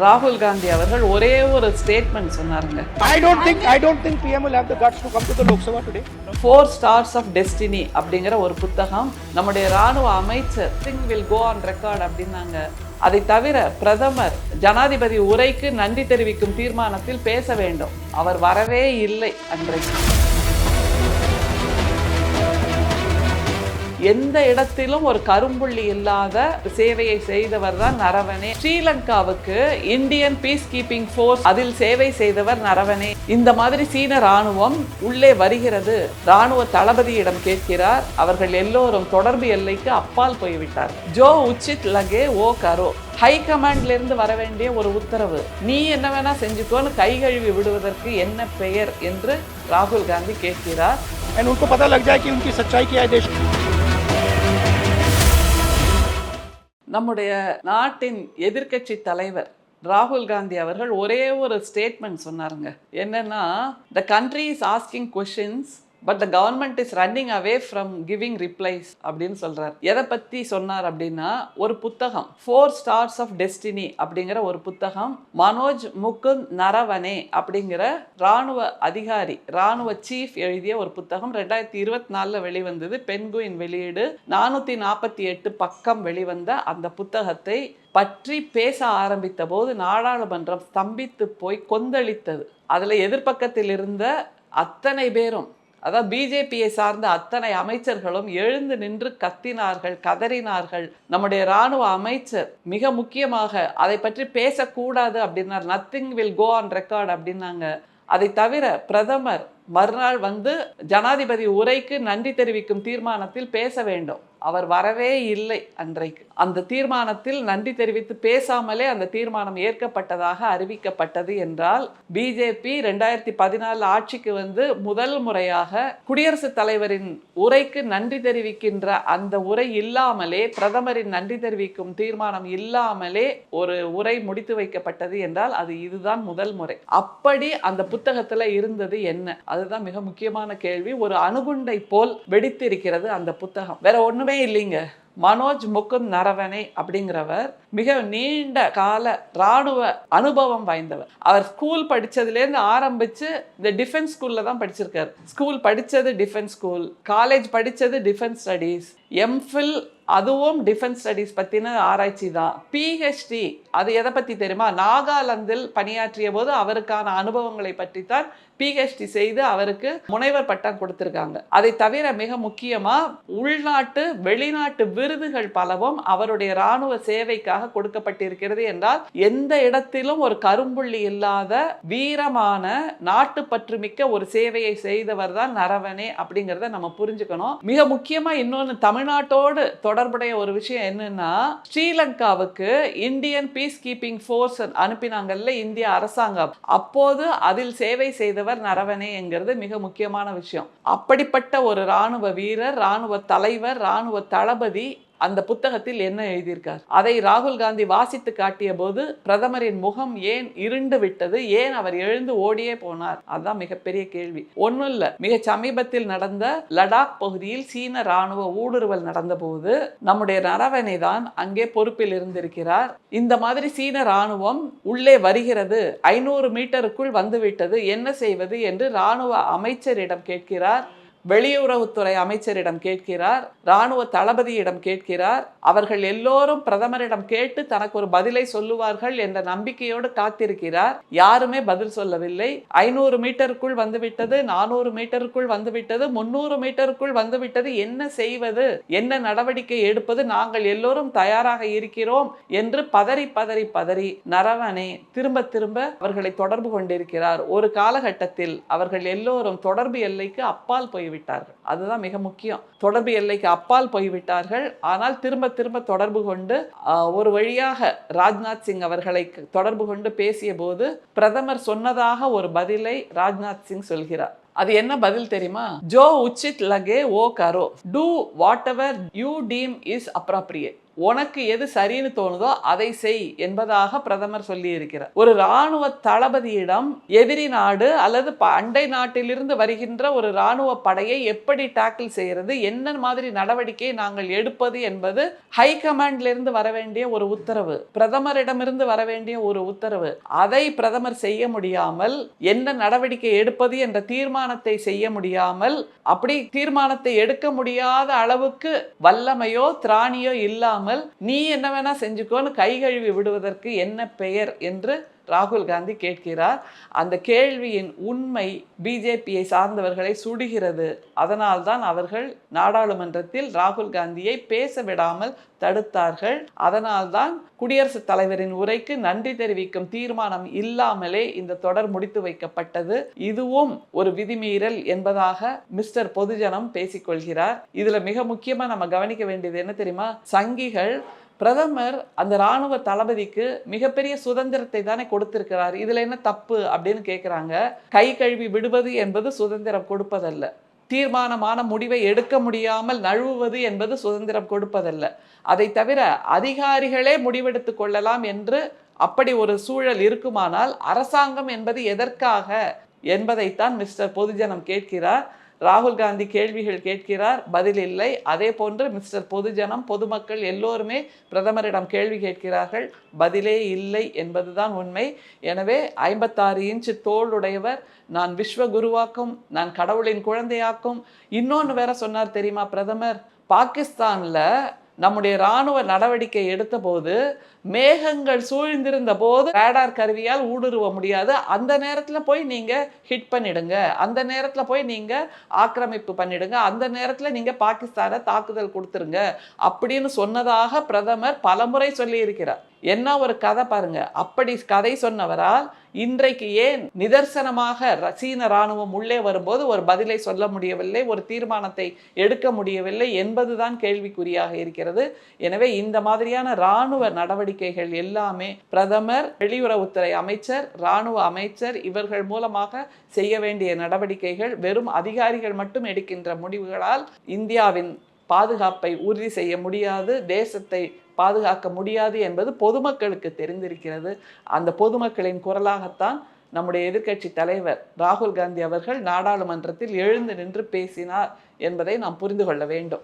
ராகுல் காந்தி அவர்கள் ஒரே ஒரு ஸ்டேட்மெண்ட் சொன்னாருங்க. PM will have the guts to come to the Lok Sabha today. Four stars of destiny அப்படிங்கிற ஒரு புத்தகம் நம்முடைய ராணுவ அமைச்சர் thing will go on record அப்படின்னாங்க. அதை தவிர பிரதமர் ஜனாதிபதி உரைக்கு நன்றி தெரிவிக்கும் தீர்மானத்தில் பேச வேண்டும். அவர் வரவே இல்லை அன்றைக்கு. எந்த இடத்திலும் ஒரு கரும்புள்ளி இல்லாத சேவையை செய்தவர் தான் நரவனே. ஸ்ரீலங்காவுக்கு இந்தியன் பீஸ் கீப்பிங் போர்ஸ் அதில் சேவை செய்தவர் நரவனே. இந்த மாதிரி சீன ராணுவம் உள்ளே வருகிறது. ராணுவ தளபதியிடம் கேட்கிறார் அவர்கள் எல்லோரும் தொடர்பு எல்லைக்கு அப்பால் போய்விட்டார் ஜோ உச்சித் லகே ஓ கரோ. ஹை கமாண்ட்லேருந்து வர வேண்டிய ஒரு உத்தரவு. நீ என்ன வேணா செஞ்சுக்கோன்னு கை கழுவி விடுவதற்கு என்ன பெயர்? என்று ராகுல் காந்தி கேட்கிறார். உனக்கு பதா லக் ஜாய் கி உன்கி சச்சாய் கி ஆதேஷ் நம்முடைய நாட்டின் எதிர்க்கட்சி தலைவர் ராகுல் காந்தி அவர்கள் ஒரே ஒரு ஸ்டேட்மெண்ட் சொன்னாருங்க. என்னன்னா the country is asking questions but the government is running away from giving replies அப்படின்னு சொல்கிறார் எதை பற்றி சொன்னார் அப்படின்னா ஒரு புத்தகம் ஃபோர் ஸ்டார்ஸ் ஆஃப் டெஸ்டினி அப்படிங்கிற ஒரு புத்தகம் மனோஜ் முகுந்த் நரவனே அப்படிங்கிற ராணுவ அதிகாரி ராணுவ சீஃப் எழுதிய ஒரு புத்தகம் ரெண்டாயிரத்தி இருபத்தி நாலில் வெளிவந்தது. பெண்குயின் வெளியீடு நானூற்றி நாற்பத்தி எட்டு பக்கம் வெளிவந்த அந்த புத்தகத்தை பற்றி பேச ஆரம்பித்த போது நாடாளுமன்றம் ஸ்தம்பித்து போய் கொந்தளித்தது. அதில் எதிர்ப்பக்கத்தில் இருந்த அத்தனை பேரும் அதாவது பிஜேபியை சார்ந்த அத்தனை அமைச்சர்களும் எழுந்து நின்று கத்தினார்கள் கதறினார்கள். நம்முடைய ராணுவ அமைச்சர் மிக முக்கியமாக அதை பற்றி பேசக்கூடாது அப்படின்னார். Nothing will go on record அப்படின்னாங்க. அதை தவிர பிரதமர் மறுநாள் வந்து ஜனாதிபதி உரைக்கு நன்றி தெரிவிக்கும் தீர்மானத்தில் பேச வேண்டும். அவர் வரவே இல்லை அன்றைக்கு. அந்த தீர்மானத்தில் நன்றி தெரிவித்து பேசாமலே அந்த தீர்மானம் ஏற்கப்பட்டதாக அறிவிக்கப்பட்டது என்றால் பிஜேபி ரெண்டாயிரத்தி பதினாலு ஆட்சிக்கு வந்து முதல் முறையாக குடியரசுத் தலைவரின் உரைக்கு நன்றி தெரிவிக்கின்ற அந்த உரை இல்லாமலே பிரதமரின் நன்றி தெரிவிக்கும் தீர்மானம் இல்லாமலே ஒரு உரை முடித்து வைக்கப்பட்டது என்றால் அது இதுதான் முதல் முறை. அப்படி அந்த புத்தகத்தில் இருந்தது என்ன? அதுதான் மிக முக்கியமான கேள்வி. ஒரு அணுகுண்டை போல் வெடித்திருக்கிறது அந்த புத்தகம். வேற ஒண்ணுமே இல்லைங்க. மனோஜ் முகுந்த் நரவனே அப்படிங்கிறவர் மிக நீண்ட கால ராணுவ அனுபவம் வாய்ந்தவர். அவர் ஸ்கூல் படித்ததுலேருந்து ஆரம்பித்து இந்த டிஃபென்ஸ் ஸ்கூலில் தான் படிச்சிருக்காரு. ஸ்கூல் படித்தது டிஃபென்ஸ் ஸ்கூல் காலேஜ் படித்தது டிஃபென்ஸ் ஸ்டடீஸ் எம்ஃபில் அதுவும் டிஃபென்ஸ் ஸ்டடீஸ் பற்றின ஆராய்ச்சி தான் பிஹெச்டி அது எதை பற்றி தெரியுமா? நாகாலாந்தில் பணியாற்றிய போது அவருக்கான அனுபவங்களை பற்றி தான் பிஹெச்டி செய்து அவருக்கு முனைவர் பட்டம் கொடுத்திருக்காங்க. அதை தவிர மிக முக்கியமா உள்நாட்டு வெளிநாட்டு விருதுகள் பலவும் அவருடைய ராணுவ சேவைக்காக கொடுக்கப்பட்டிருக்கிறது என்றால் எந்த இடத்திலும் ஒரு கரும்புள்ளி இல்லாத வீரமான நாட்டு பற்றுமிக்க ஒரு சேவையை செய்தவர் தான் நரவனே அப்படிங்கிறத நம்ம புரிஞ்சுக்கணும். மிக முக்கியமா இன்னொன்று தமிழ்நாட்டோடு தொடர்புடைய ஒரு விஷயம் என்னன்னா ஸ்ரீலங்காவுக்கு இந்தியன் பீஸ் கீப்பிங் ஃபோர்ஸ் அனுப்பினாங்கல்ல இந்திய அரசாங்கம். அப்போது அதில் சேவை செய்தவர் நரவனே என்கிறது மிக முக்கியமான விஷயம். அப்படிப்பட்ட ஒரு ராணுவ வீரர் ராணுவ தலைவர் ராணுவ தளபதி அந்த புத்தகத்தில் என்ன எழுதியிருக்கார்? அதை ராகுல் காந்தி வாசித்து காட்டிய போது பிரதமரின் முகம் ஏன் இருண்டு விட்டது? ஏன் அவர் எழுந்து ஓடியே போனார்? அதுதான் மிகப்பெரிய கேள்வி. ஒன்றும் இல்லை. மிக சமீபத்தில் நடந்த லடாக் பகுதியில் சீன ராணுவ ஊடுருவல் நடந்தபோது நம்முடைய நரவனை தான் அங்கே பொறுப்பில் இருந்திருக்கிறார். இந்த மாதிரி சீன ராணுவம் உள்ளே வருகிறது. ஐநூறு மீட்டருக்குள் வந்துவிட்டது. என்ன செய்வது என்று ராணுவ அமைச்சரிடம் கேட்கிறார். வெளியுறவுத்துறை அமைச்சரிடம் கேட்கிறார் ராணுவ தளபதியிடம் கேட்கிறார் அவர்கள் எல்லோரும் பிரதமரிடம் கேட்டு தனக்கு ஒரு பதிலை சொல்லுவார்கள் என்ற நம்பிக்கையோடு காத்திருக்கிறார். யாருமே பதில் சொல்லவில்லை. ஐநூறு மீட்டருக்குள் வந்துவிட்டது நானூறு மீட்டருக்குள் வந்துவிட்டது முன்னூறு மீட்டருக்குள் வந்துவிட்டது. என்ன செய்வது? என்ன நடவடிக்கை எடுப்பது? நாங்கள் எல்லோரும் தயாராக இருக்கிறோம் என்று பதறி பதறி பதறி நரவனே திரும்ப திரும்ப அவர்களை தொடர்பு கொண்டிருக்கிறார். ஒரு காலகட்டத்தில் அவர்கள் எல்லோரும் தொடர்பு எல்லைக்கு அப்பால் போய் போய்விட்டார்கள். அதுதான் மிக முக்கியம். தொடர்பு எல்லைக்கு அப்பால் போய்விட்டார்கள். ஆனால் திரும்ப திரும்ப தொடர்பு கொண்டு ஒரு வழியாக ராஜ்நாத் சிங் அவர்களை தொடர்பு கொண்டு பேசிய போது பிரதமர் சொன்னதாக ஒரு பதிலை ராஜ்நாத் சிங் சொல்கிறார். அது என்ன பதில் தெரியுமா? ஜோ உச்சித் லகே ஓ கரோ. Do whatever you deem is appropriate. உனக்கு எது சரின்னு தோணுதோ அதை செய் என்பதாக பிரதமர் சொல்லியிருக்கிறார். ஒரு இராணுவ தளபதியிடம் எதிரி நாடு அல்லது ப- அண்டை நாட்டிலிருந்து வருகின்ற ஒரு இராணுவ படையை எப்படி டேக்கிள் செய்யறது என்ன மாதிரி நடவடிக்கை நாங்கள் எடுப்பது என்பது ஹை கமாண்ட்ல இருந்து வர வேண்டிய ஒரு உத்தரவு. பிரதமரிடமிருந்து வர வேண்டிய ஒரு உத்தரவு. அதை பிரதமர் செய்ய முடியாமல் என்ன நடவடிக்கை எடுப்பது என்ற தீர்மானத்தை செய்ய முடியாமல் அப்படி தீர்மானத்தை எடுக்க முடியாத அளவுக்கு வல்லமையோ திராணியோ இல்லாமல் நீ என்ன வேணா செஞ்சுக்கோன்னு கை கழுவி விடுவதற்கு என்ன பெயர் என்று ராகுல் காந்தி கேட்கிறார் அந்த கேள்வியின் உண்மை பிஜேபியை சார்ந்தவர்களை சுடுகிறது. அதனால்தான் அவர்கள் நாடாளுமன்றத்தில் ராகுல் காந்தியை பேச விடாமல் தடுத்தார்கள். அதனால்தான் குடியரசுத் தலைவரின் உரைக்கு நன்றி தெரிவிக்கும் தீர்மானம் இல்லாமலே இந்த தொடர் முடித்து வைக்கப்பட்டது. இதுவும் ஒரு விதிமீறல் என்பதாக மிஸ்டர் பொதுஜனம் பேசிக்கொள்கிறார். இதுல மிக முக்கியமா நம்ம கவனிக்க வேண்டியது என்ன தெரியுமா? சங்கிகள் பிரதமர் அந்த ராணுவ தளபதிக்கு மிகப்பெரிய சுதந்திரத்தை தானே கொடுத்திருக்கிறார். இதில் என்ன தப்பு அப்படின்னு கேட்குறாங்க கை கழுவி விடுவது என்பது சுதந்திரம் கொடுப்பதல்ல. தீர்மானமான முடிவை எடுக்க முடியாமல் நழுவுவது என்பது சுதந்திரம் கொடுப்பதல்ல. அதை தவிர அதிகாரிகளே முடிவெடுத்து கொள்ளலாம் என்று அப்படி ஒரு சூழல் இருக்குமானால் அரசாங்கம் என்பது எதற்காக என்பதைத்தான் மிஸ்டர் பொதுஜனம் கேட்கிறார். ராகுல் காந்தி கேள்விகள் கேட்கிறார் பதில் இல்லை. அதே போன்று மிஸ்டர் பொதுஜனம் பொதுமக்கள் எல்லோருமே பிரதமரிடம் கேள்வி கேட்கிறார்கள். பதிலே இல்லை என்பதுதான் உண்மை. எனவே ஐம்பத்தாறு இன்ச்சு தோளுடையவர் நான் விஸ்வகுருவாக்கும் நான் கடவுளின் குழந்தையாக்கும். இன்னொன்று வேற சொன்னார் தெரியுமா பிரதமர்? பாகிஸ்தானில் நம்முடைய ராணுவ நடவடிக்கை எடுத்தபோது மேகங்கள் சூழ்ந்திருந்த போது ரேடார் கருவியால் ஊடுருவ முடியாது. அந்த நேரத்தில் போய் நீங்கள் ஹிட் பண்ணிடுங்க. அந்த நேரத்தில் போய் நீங்கள் ஆக்கிரமிப்பு பண்ணிடுங்க. அந்த நேரத்தில் நீங்கள் பாகிஸ்தானை தாக்குதல் கொடுத்துருங்க. அப்படின்னு சொன்னதாக பிரதமர் பலமுறை சொல்லியிருக்கிறார். என்ன ஒரு கதை பாருங்க. அப்படி கதை சொன்னவரால் இன்றைக்கு ஏன் நிதர்சனமாக சீன ராணுவம் உள்ளே வரும்போது ஒரு பதிலை சொல்ல முடியவில்லை ஒரு தீர்மானத்தை எடுக்க முடியவில்லை என்பதுதான் கேள்விக்குறியாக இருக்கிறது. எனவே இந்த மாதிரியான இராணுவ நடவடிக்கைகள் எல்லாமே பிரதமர் வெளியுறவுத்துறை அமைச்சர் ராணுவ அமைச்சர் இவர்கள் மூலமாக செய்ய வேண்டிய நடவடிக்கைகள் வெறும் அதிகாரிகள் மட்டும் எடுக்கின்ற முடிவுகளால் இந்தியாவின் பாதுகாப்பை உறுதி செய்ய முடியாது தேசத்தை பாதுகாக்க முடியாது என்பது பொதுமக்களுக்கு தெரிந்திருக்கிறது. அந்த பொதுமக்களின் குரலாகத்தான் நம்முடைய எதிர்க்கட்சி தலைவர் ராகுல் காந்தி அவர்கள் நாடாளுமன்றத்தில் எழுந்து நின்று பேசினார் என்பதை நாம் புரிந்து கொள்ள வேண்டும்.